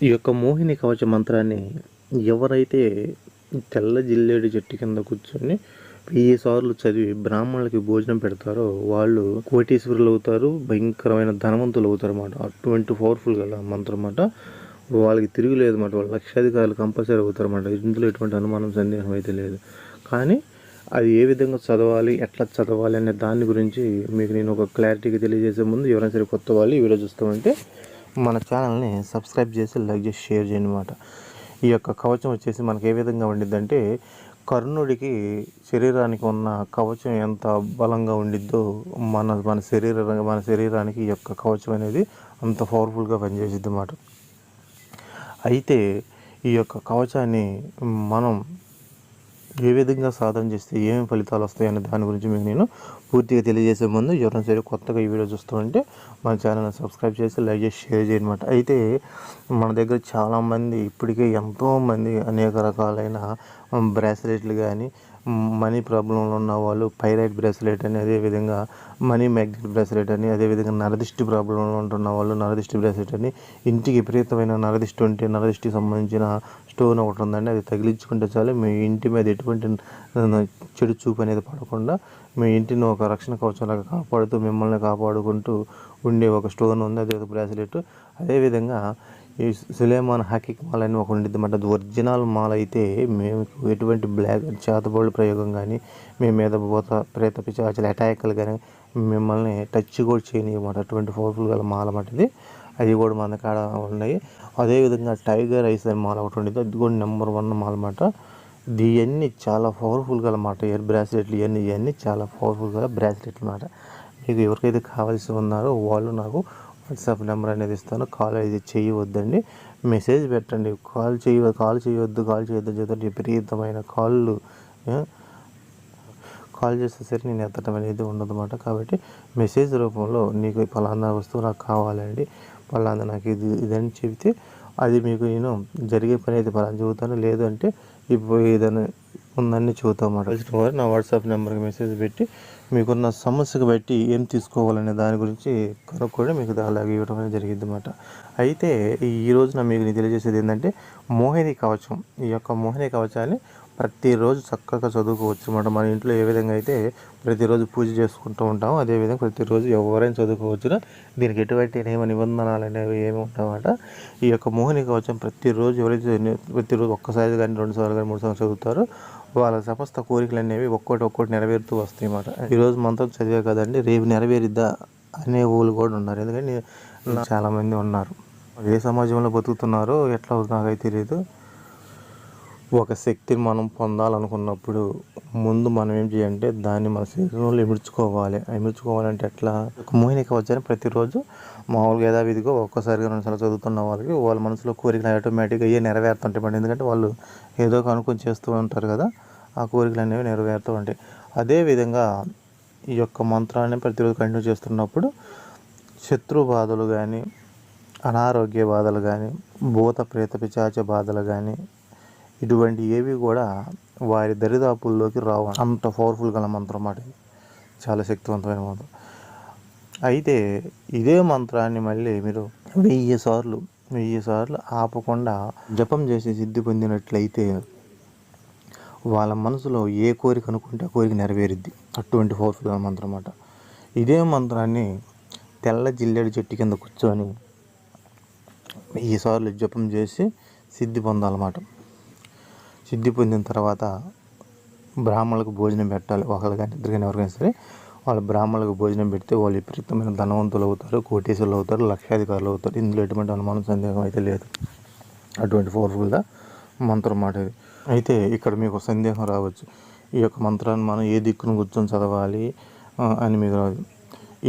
ఈ యొక్క మోహిని కవచ మంత్రాన్ని ఎవరైతే తెల్ల జిల్లేడు చెట్టు కింద కూర్చొని వెయ్యి సార్లు చదివి బ్రాహ్మణులకి భోజనం పెడతారో వాళ్ళు కోటీశ్వరులు అవుతారు భయంకరమైన ధనవంతులు అవుతారు అన్నమాట. అటువంటి పవర్ఫుల్ గల మంత్రం అన్నమాట. వాళ్ళకి తిరుగులేదు అన్నమాట. వాళ్ళు లక్షాధికారులు కంపల్సరీ అవుతారు అన్నమాట. ఇందులో ఎటువంటి అనుమానం సందేహం అయితే లేదు. కానీ అది ఏ విధంగా చదవాలి ఎట్లా చదవాలి అనే దాని గురించి మీకు నేను ఒక క్లారిటీగా తెలియజేసే ముందు ఎవరైనా సరే కొత్త వాళ్ళు ఈ వీడియో చూస్తామంటే మన ఛానల్ని సబ్స్క్రైబ్ చేసి లైక్ చేసి షేర్ చేయండి అనమాట ఈ యొక్క కవచం వచ్చేసి మనకి ఏ విధంగా ఉండిద్దంటే కర్ణుడికి శరీరానికి ఉన్న కవచం ఎంత బలంగా ఉండిద్దో మన మన శరీర మన శరీరానికి ఈ యొక్క కవచం అనేది అంత పవర్ఫుల్గా పనిచేసిద్ది అన్నమాట అయితే ఈ యొక్క కవచాన్ని మనం ఏ విధంగా సాధన చేస్తే ఏమేమి ఫలితాలు వస్తాయి అనే దాని గురించి మీకు నేను పూర్తిగా తెలియజేసే ముందు ఎవరైనా సరే కొత్తగా ఈ వీడియో చూస్తుంటే మన ఛానల్ని సబ్స్క్రైబ్ చేసి లైక్ చేసి షేర్ చేయనమాట అయితే మన దగ్గర చాలామంది ఇప్పటికే ఎంతోమంది అనేక రకాలైన um, బ్రాస్లెట్లు కానీ మనీ ప్రాబ్లంలో ఉన్న వాళ్ళు పైరైట్ బ్రాస్లెట్ అని అదేవిధంగా మనీ మ్యాగ్నెట్ బ్రాస్లెట్ అని అదేవిధంగా నరదిష్టి ప్రాబ్లంలో ఉంటున్న వాళ్ళు నరదిష్టి బ్రాస్లెట్ అని ఇంటికి విపరీతమైన నరదిష్టి ఉంటే నరదిష్టికి సంబంధించిన స్టోన్ ఒకటి ఉందండి అది తగిలించుకుంటే చాలు. మీ ఇంటి మీద ఎటువంటి చెడు చూపు అనేది పడకుండా మీ ఇంటిని ఒక రక్షణ కవచంలాగా కాపాడుతూ మిమ్మల్ని కాపాడుకుంటూ ఉండే ఒక స్టోన్ ఉంది అదే ఒక బ్రాస్లెట్. అదేవిధంగా ఈ సులేమాన్ హకీక్ మాల్ అని ఒక ఉండిద్దమాట అది ఒరిజినల్ మాల అయితే మేము ఎటువంటి బ్లాక్ చేతబోళ్ళు ప్రయోగం కానీ మీ మీద పోత ప్రేత పిచాచుల అటాక్లు కానీ మిమ్మల్ని టచ్ కూడా చేయనివ్వమాట. అటువంటి పవర్ఫుల్ గల మాల అన్నమాట ఇది. అవి కూడా మన కాడ ఉన్నాయి. అదేవిధంగా టైగర్ ఐస్ అని మాల ఒకటి ఉండేది. అది కూడా నెంబర్ వన్ మాల అన్నమాట ఇవన్నీ చాలా పవర్ఫుల్ గల మాట. ఇయర్ బ్రాస్లెట్లు ఇవన్నీ ఇవన్నీ చాలా పవర్ఫుల్ గల బ్రాస్లెట్లు అన్నమాట మీకు ఎవరికైతే కావాల్సి ఉన్నారో వాళ్ళు నాకు వాట్సాప్ నెంబర్ అనేది ఇస్తాను. కాల్ అయితే చేయవద్దండి. మెసేజ్ పెట్టండి. కాల్ చేయ కాల్ చేయవద్దు కాల్ చేయొద్దు చెప్తే విపరీతమైన కాళ్ళు కాల్ చేసేసరికి నేను ఎత్తడం అనేది ఉండదన్నమాట. కాబట్టి మెసేజ్ రూపంలో నీకు ఫలానా వస్తువు నాకు కావాలండి. ఫలానా నాకు ఇది ఇదని చెబితే అది మీకు నేను జరిగే పని అయితే ఫలానా చెబుతాను. లేదంటే ఇప్పుడు ఏదైనా ఉందని చెబుతాం అన్నమాట. నా వాట్సాప్ నెంబర్కి మెసేజ్ పెట్టి మీకున్న సమస్యకు బట్టి ఏం తీసుకోవాలనే దాని గురించి కనుక్కొని మీకు అలాగే ఇవ్వడం అనేది జరిగింది అనమాట అయితే ఈ రోజున మీకు తెలియజేసేది ఏంటంటే మోహిని కవచం. ఈ యొక్క మోహిని కవచాన్ని ప్రతిరోజు చక్కగా చదువుకోవచ్చు అనమాట మన ఇంట్లో ఏ విధంగా అయితే ప్రతిరోజు పూజ చేసుకుంటూ ఉంటామో అదేవిధంగా ప్రతిరోజు ఎవరైనా చదువుకోవచ్చునా దీనికి ఎటువంటి నియమ నిబంధనలు అనేవి ఏమి ఉంటామన్నమాట ఈ యొక్క మోహిని కవచం ప్రతిరోజు ఎవరైతే ప్రతిరోజు ఒక్కసారి కానీ రెండు సార్లు కానీ మూడు సార్లు చదువుతారో వాళ్ళ సమస్త కోరికలు అనేవి ఒక్కోటి ఒక్కోటి నెరవేరుతూ వస్తాయి అన్నమాట. ఈరోజు మంత్రం చదివే కదండి రేపు నెరవేరిద్దా అనే వాళ్ళు కూడా ఉన్నారు. ఎందుకంటే చాలామంది ఉన్నారు. ఏ సమాజంలో బతుకుతున్నారో ఎట్లా అవుతుందో నాకైతే తెలియదు ఒక శక్తిని మనం పొందాలనుకున్నప్పుడు ముందు మనం ఏం చేయాలంటే దాన్ని మన శరీరంలో ఇమిడ్చుకోవాలి. ఇమిడ్చుకోవాలంటే ఎట్లా? ఒక మోహిని ప్రతిరోజు మామూలుగా యథావిధిగా ఒక్కసారిగా రెండుసార్లు చదువుతున్న వాళ్ళకి వాళ్ళ మనసులో కోరికలు ఆటోమేటిక్గా అయ్యే నెరవేరుతుంటాయి ఎందుకంటే వాళ్ళు ఏదో ఒక అనుకుని చేస్తూ ఉంటారు కదా. ఆ కోరికలు అనేవి నెరవేరుతూ ఉంటాయి. అదేవిధంగా ఈ యొక్క మంత్రాన్ని ప్రతిరోజు కంటిన్యూ చేస్తున్నప్పుడు శత్రు బాధలు కానీ అనారోగ్య బాధలు కానీ భూత ప్రేత పిచాచ బాధలు కానీ ఇటువంటి ఏవి కూడా వారి దరిదాపుల్లోకి రావు. అంత పవర్ఫుల్ గల మంత్రం మాట చాలా శక్తివంతమైన మంత్రం. అయితే ఇదే మంత్రాన్ని మళ్ళీ మీరు వెయ్యి సార్లు వెయ్యి సార్లు ఆపకుండా జపం చేసి సిద్ధి పొందినట్లయితే వాళ్ళ మనసులో ఏ కోరిక అనుకుంటే ఆ కోరిక నెరవేరుద్ది. అటువంటి పవర్ఫుల్ మంత్రం అన్నమాట ఇదే మంత్రాన్ని తెల్ల జిల్లేడు చెట్టు కింద కూర్చొని ఈసార్లు జపం చేసి సిద్ధి పొందాలన్నమాట. సిద్ధి పొందిన తర్వాత బ్రాహ్మణులకు భోజనం పెట్టాలి. ఒకరు కానీ ఇద్దరు కానీ ఎవరికైనా సరే వాళ్ళు బ్రాహ్మణులకు భోజనం పెడితే వాళ్ళు విపరీతమైన ధనవంతులు అవుతారు కోటేశ్వరులు అవుతారు లక్షాధికారులు అవుతారు. ఇందులో ఎటువంటి అనుమానం సందేహం అయితే లేదు. అటువంటి ఫోర్ఫుల్గా మంత్రం మాట ఇది అయితే ఇక్కడ మీకు సందేహం రావచ్చు. ఈ యొక్క మంత్రాన్ని మనం ఏ దిక్కును కూర్చొని చదవాలి అని మీకు రాదు.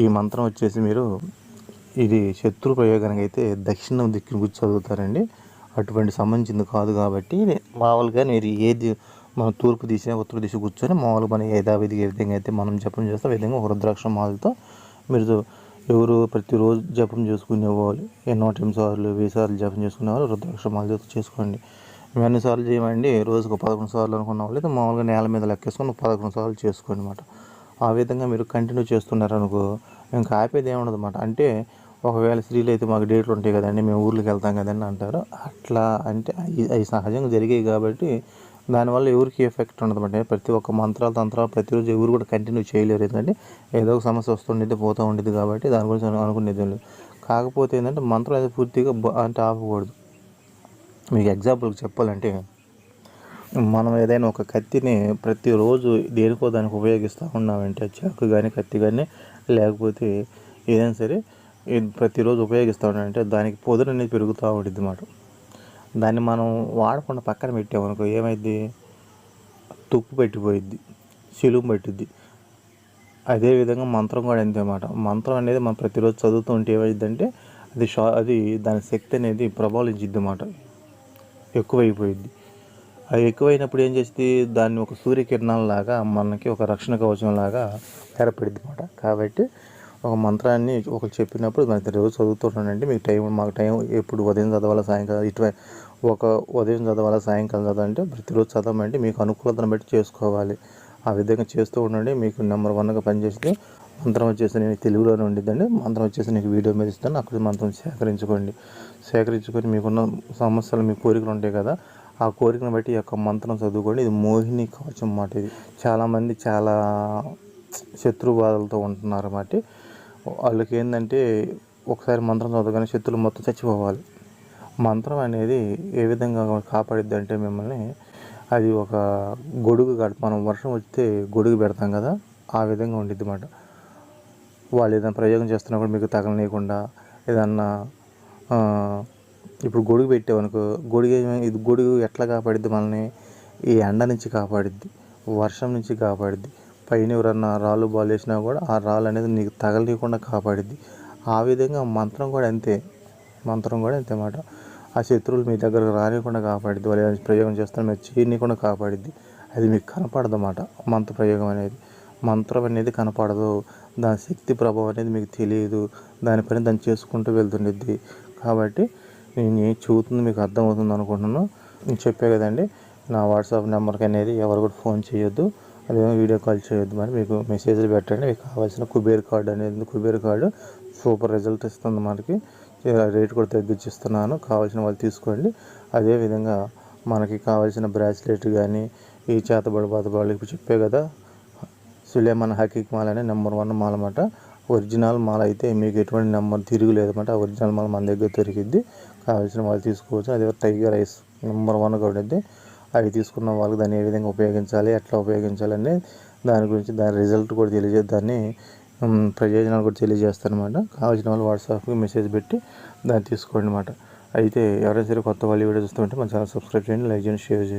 ఈ మంత్రం వచ్చేసి మీరు ఇది శత్రు ప్రయోగానికి అయితే దక్షిణం దిక్కును కూర్చొని చదువుతారండి. అటువంటి సంబంధించింది కాదు కాబట్టి మామూలుగా మీరు ఏది మనం తూర్పు దిశ ఉత్తర దిశ కూర్చొని మామూలుగా మన యథావిధిగా ఏ విధంగా అయితే మనం జపం చేస్తాం విధంగా రుద్రాక్ష మాలతో మీరు ఎవరు ప్రతిరోజు జపం చేసుకునేవాళ్ళు ఎన్నో టైం సార్లు వెయ్యి సార్లు జపం చేసుకునే వాళ్ళు రుద్రాక్ష మాలతో చేసుకోండి. మేము ఎన్ని సార్లు చేయమండి. రోజుకు పదకొండు సార్లు అనుకున్న వాళ్ళు అయితే మామూలుగా నేల మీద లెక్కేసుకొని పదకొండు సార్లు చేసుకోండి అనమాట ఆ విధంగా మీరు కంటిన్యూ చేస్తున్నారనుకో ఇంకా ఆపేది ఏముండదు అనమాట అంటే ఒకవేళ స్త్రీలు అయితే మాకు డేట్లు ఉంటాయి కదండి మేము ఊర్లోకి వెళ్తాం కదండి అంటారు. అట్లా అంటే అవి- అవి సహజంగా జరిగాయి కాబట్టి దానివల్ల ఎవరికి ఎఫెక్ట్ ఉండదు ప్రతి ఒక్క మంత్రాలు తంత్రాలు ప్రతిరోజు ఎవరు కూడా కంటిన్యూ చేయలేరు. ఎందుకంటే ఏదో ఒక సమస్య వస్తుండేది పోతూ ఉండేది కాబట్టి దాని గురించి అనుకునేది లేదు. కాకపోతే ఏంటంటే మంత్రం అయితే పూర్తిగా అంటే ఆపకూడదు. మీకు ఎగ్జాంపుల్కి చెప్పాలంటే మనం ఏదైనా ఒక కత్తిని ప్రతిరోజు దేనికో దానికి ఉపయోగిస్తూ ఉన్నామంటే చాకు కానీ కత్తి కానీ లేకపోతే ఏదైనా సరే ప్రతిరోజు ఉపయోగిస్తూ ఉన్నామంటే దానికి పొదురు అనేది పెరుగుతూ ఉంటుంది అన్నమాట దాన్ని మనం వాడకుండా పక్కన పెట్టామనుకో ఏమైంది తుప్పు పెట్టిపోయిద్ది చిలుము పట్టిద్ది. అదేవిధంగా మంత్రం కూడా అంతే అన్నమాట మంత్రం అనేది మనం ప్రతిరోజు చదువుతూ ఉంటే ఏమైందంటే అది షా అది దాని శక్తి అనేది ప్రబలించిద్ది అన్నమాట ఎక్కువైపోయింది. అది ఎక్కువైనప్పుడు ఏం చేస్తుంది దాన్ని ఒక సూర్యకిరణాలలాగా మనకి ఒక రక్షణ కవచం లాగా అనమాట కాబట్టి ఒక మంత్రాన్ని ఒకరు చెప్పినప్పుడు దాన్ని రోజు చదువుతున్నానంటే మీకు టైం మాకు టైం ఎప్పుడు ఉదయం చదవాలా సాయంకాలం ఇటు ఒక ఉదయం చదవాలా సాయంకాలం చదవాలంటే ప్రతిరోజు చదవమంటే మీకు అనుకూలతను బట్టి చేసుకోవాలి. ఆ విధంగా చేస్తూ ఉండండి. మీకు నెంబర్ వన్గా పనిచేస్తే మంత్రం వచ్చేసి నేను తెలుగులోనే ఉండిద్దండి. మంత్రం వచ్చేసి నీకు వీడియో మీద ఇస్తాను. అక్కడ మంత్రం సేకరించుకోండి. సేకరించుకొని మీకున్న సమస్యలు మీ కోరికలు ఉంటాయి కదా ఆ కోరికను బట్టి ఈ యొక్క మంత్రం చదువుకోండి. ఇది మోహిని కవచం మాట ఇది. చాలామంది చాలా శత్రు బాధలతో ఉంటున్నారు అన్నమాట వాళ్ళకి ఏంటంటే ఒకసారి మంత్రం చదవగానే శత్రులు మొత్తం చచ్చిపోవాలి. మంత్రం అనేది ఏ విధంగా కాపాడిద్ది అంటే మిమ్మల్ని అది ఒక గొడుగు కడ మనం వర్షం వస్తే గొడుగు పెడతాం కదా ఆ విధంగా ఉండిద్ది అన్నమాట వాళ్ళు ఏదైనా ప్రయోగం చేస్తున్నప్పుడు మీకు తగలనీయకుండా ఏదన్నా ఇప్పుడు గొడుగు పెట్టామనుకో గొడుగు ఇది గొడుగు ఎట్లా కాపాడిద్ది మనల్ని? ఈ ఎండ నుంచి కాపాడిద్ది వర్షం నుంచి కాపాడిద్ది. పైన ఎవరన్నా రాళ్ళు బాల్ వేసినా కూడా ఆ రాళ్ళు అనేది నీకు తగలనీయకుండా కాపాడిద్ది. ఆ విధంగా మంత్రం కూడా అంతే మంత్రం కూడా అంతే అన్నమాట ఆ శత్రువులు మీ దగ్గరకు రానివ్వకుండా కాపాడిద్ది. వాళ్ళు ఏదైనా ప్రయోగం చేస్తారో మీరు చేయనీయకుండా కాపాడిద్ది. అది మీకు కనపడదన్నమాట మంత్ర ప్రయోగం అనేది. మంత్రం అనేది కనపడదు. దాని శక్తి ప్రభావం అనేది మీకు తెలియదు. దానిపైన దాన్ని చేసుకుంటూ వెళ్తుండిద్ది. కాబట్టి నేను ఏం చూస్తుంది మీకు అర్థమవుతుంది అనుకుంటున్నాను. నేను చెప్పే కదండి నా వాట్సాప్ నెంబర్కి అనేది ఎవరు కూడా ఫోన్ చేయొద్దు. అదేమో వీడియో కాల్ చేయొద్దు. మరి మీకు మెసేజ్లు పెట్టండి. మీకు కావాల్సిన కుబేర్ కార్డు అనేది కుబేర్ కార్డు సూపర్ రిజల్ట్ ఇస్తుంది మనకి. రేట్ కూడా తగ్గించిస్తున్నాను. కావాల్సిన వాళ్ళు తీసుకోండి. అదేవిధంగా మనకి కావాల్సిన బ్రాస్లెట్ కానీ ఈ చేతబడి బాధపడాలి ఇప్పుడు చెప్పే కదా సులేమాన్ హకీక్ మాల అనే నెంబర్ వన్ మాల అన్నమాట. ఒరిజినల్ మాల అయితే మీకు ఎటువంటి నెంబర్ తిరుగులేదు అనమాట ఒరిజినల్ మాల మన దగ్గర దొరికిద్ది. కావాల్సిన వాళ్ళు తీసుకోవచ్చు. అదే టైగర్ ఐస్ నెంబర్ వన్ కూడా ఉంది. అవి తీసుకున్న వాళ్ళకి దాన్ని ఏ విధంగా ఉపయోగించాలి ఎట్లా ఉపయోగించాలి అనేది దాని గురించి దాని రిజల్ట్ కూడా తెలియజేద్దాన్ని ప్రయోజనాలు కూడా తెలియజేస్తాను అనమాట కావాల్సిన వాళ్ళు వాట్సాప్కి మెసేజ్ పెట్టి దాన్ని తీసుకోండి అనమాట అయితే ఎవరైనా సరే కొత్త వాళ్ళు వీడియో చూస్తుంటే మన ఛానల్ సబ్స్క్రైబ్ చేయండి లైక్ చేయండి షేర్ చేయండి.